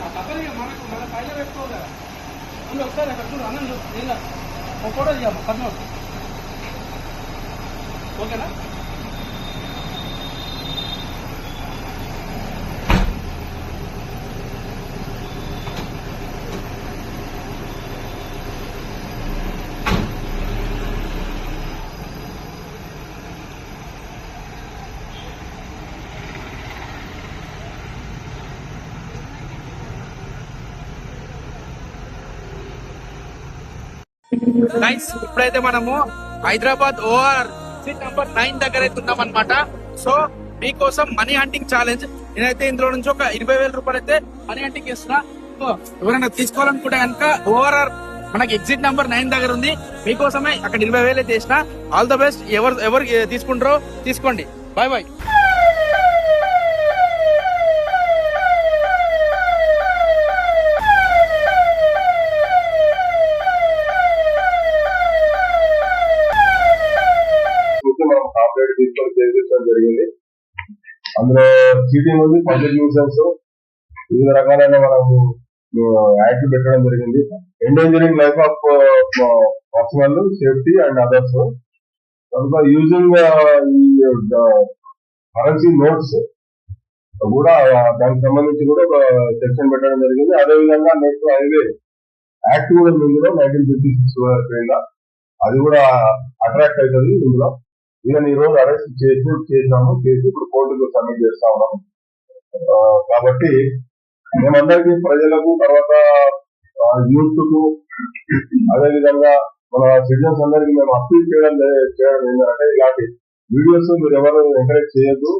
తప్పని మనకు మన పైలో పెట్టుకోవాలి. కదా అక్కడ చూడు అన్నం చూడు ఒక ఓకేనా? నైన్స్ ఇప్పుడైతే మనము Hyderabad O R seat number nine దగ్గర అయితే ఉన్నాం అనమాట సో మీకోసం మనీ హంటింగ్ ఛాలెంజ్. నేనైతే ఇందులో నుంచి ఒక ఇరవై వేల రూపాయలు అయితే మనీ హంటింగ్ ఇస్తున్నా ఎవరైనా తీసుకోవాలనుకుంటే కనుక ఓఆర్ఆర్ మనకి ఎగ్జిట్ నంబర్ నైన్ దగ్గర ఉంది మీకోసమే అక్కడ ఇరవై వేలు చేసిన. All the best. ఎవరు ఎవరు తీసుకుంటారో తీసుకోండి. Bye bye. అప్డేట్ తీసుకొని చేయించడం జరిగింది. అందులో సిటీ ఉంది పబ్లిక్ న్యూసెన్స్ వివిధ రకాలైన మనము యాక్ట్ పెట్టడం జరిగింది. Endangering life of personal safety and others. కనుక యూజింగ్ ఈ కరెన్సీ నోట్స్ కూడా దానికి సంబంధించి కూడా ఒక సెక్షన్ పెట్టడం జరిగింది. అదే విధంగా నెక్స్ట్ హైవే యాక్ట్ కూడా ఉంది ఇందులో నైన్టీన్ ఫిఫ్టీ సిక్స్ అది కూడా అట్రాక్ట్ అవుతుంది ఇందులో. ఈయన ఈ రోజు అరెస్ట్ చేసి చేసాము చేసి ఇప్పుడు కోర్టుకు సబ్మిట్ చేస్తా ఉన్నాము ఆ, కాబట్టి మేమందరికీ ప్రజలకు తర్వాత యూత్కు అదే విధంగా మన సిటిజన్స్ అందరికీ మేము అప్పీల్ చేయడం చేయడం ఏంటంటే ఇలాంటి వీడియోస్ మీరు ఎవరు ఎంకరేజ్ చేయొద్దు.